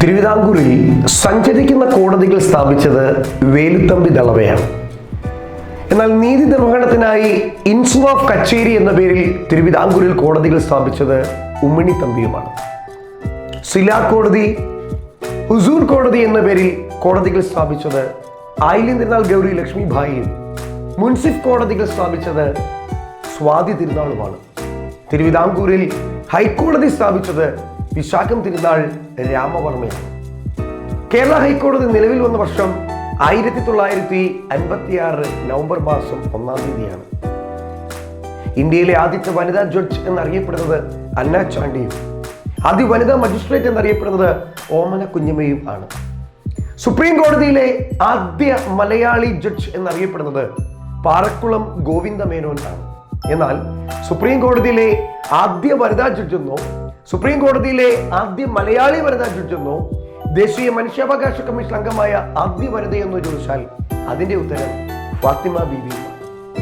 തിരുവിതാംകൂറിൽ സഞ്ചരിക്കുന്ന കോടതികൾ സ്ഥാപിച്ചത് വേലുത്തമ്പി ദളവയാണ്. എന്നാൽ നീതി നിർവഹണത്തിനായി ഇൻസു ഓഫ് കച്ചേരി എന്ന പേരിൽ തിരുവിതാംകൂറിൽ കോടതികൾ സ്ഥാപിച്ചത് ഉമ്മിണി തമ്പിയുമാണ്. സിലാ കോടതി ഹുസൂർ കോടതി എന്ന പേരിൽ കോടതികൾ സ്ഥാപിച്ചത് ആയില്യം തിരുനാൾ ഗൗരി ലക്ഷ്മി ഭായിയും മുൻസിഫ് കോടതികൾ സ്ഥാപിച്ചത് സ്വാതി തിരുനാളുമാണ്. തിരുവിതാംകൂറിൽ ഹൈക്കോടതി സ്ഥാപിച്ചത് വിശാഖം തിരുനാൾ രാമവർമ്മയാണ് കേരള ഹൈക്കോടതി നിലവിൽ വന്ന വർഷം ആയിരത്തി തൊള്ളായിരത്തി അൻപത്തി ആറ് നവംബർ മാസം ഒന്നാം തീയതിയാണ്. ഇന്ത്യയിലെ ആദ്യത്തെ വനിതാ ജഡ്ജ് എന്നറിയപ്പെടുന്നത് അന്ന ചാണ്ടിയും. ആദ്യ വനിതാ മജിസ്ട്രേറ്റ് എന്നറിയപ്പെടുന്നത് ഓമന കുഞ്ഞമ്മയും ആണ്. സുപ്രീം കോടതിയിലെ ആദ്യ മലയാളി ജഡ്ജ് എന്നറിയപ്പെടുന്നത് പാറക്കുളം ഗോവിന്ദ മേനോൻ ആണ്. എന്നാൽ സുപ്രീം കോടതിയിലെ ആദ്യ വനിതാ ജഡ്ജ് എന്നോ സുപ്രീം കോടതിയിലെ ആദ്യ മലയാളി വനിതാ ജഡ്ജെന്നോ ദേശീയ മനുഷ്യാവകാശ കമ്മീഷൻ അംഗമായ ആദ്യ വനിതയെന്നോ ചോദിച്ചാൽ അതിന്റെ ഉത്തരം ഫാത്തിമ ബീവി